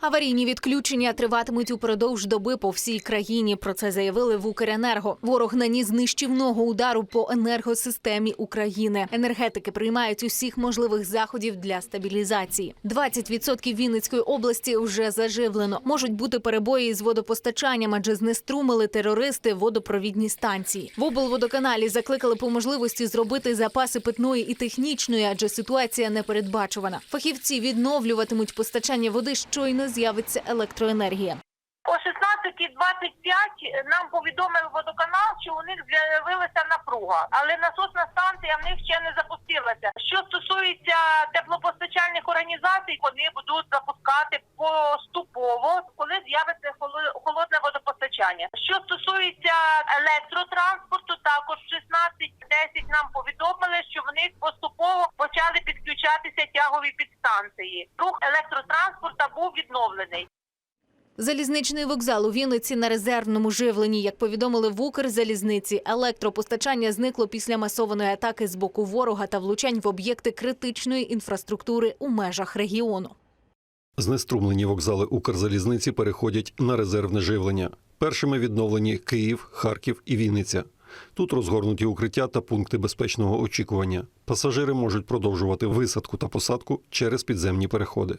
Аварійні відключення триватимуть упродовж доби по всій країні. Про це заявили в Укренерго. Ворог наніс нищівного удару по енергосистемі України. Енергетики приймають усіх можливих заходів для стабілізації. 20% Вінницької області вже заживлено. Можуть бути перебої з водопостачанням, адже знеструмили терористи водопровідні станції. В облводоканалі закликали по можливості зробити запаси питної і технічної, адже ситуація непередбачувана. Фахівці відновлюватимуть постачання води щойно з'явиться електроенергія. О 16.25 нам повідомив водоканал, що у них з'явилася напруга, але насосна станція в них ще не запустилася. Що стосується теплопостачальних організацій, вони будуть запускати поступово, коли з'явиться. Що стосується електротранспорту, також в 16.10 нам повідомили, що в них поступово почали підключатися тягові підстанції. Рух електротранспорта був відновлений. Залізничний вокзал у Вінниці на резервному живленні. Як повідомили в Укрзалізниці, електропостачання зникло після масованої атаки з боку ворога та влучань в об'єкти критичної інфраструктури у межах регіону. Знеструмлені вокзали Укрзалізниці переходять на резервне живлення. Першими відновлені Київ, Харків і Вінниця. Тут розгорнуті укриття та пункти безпечного очікування. Пасажири можуть продовжувати висадку та посадку через підземні переходи.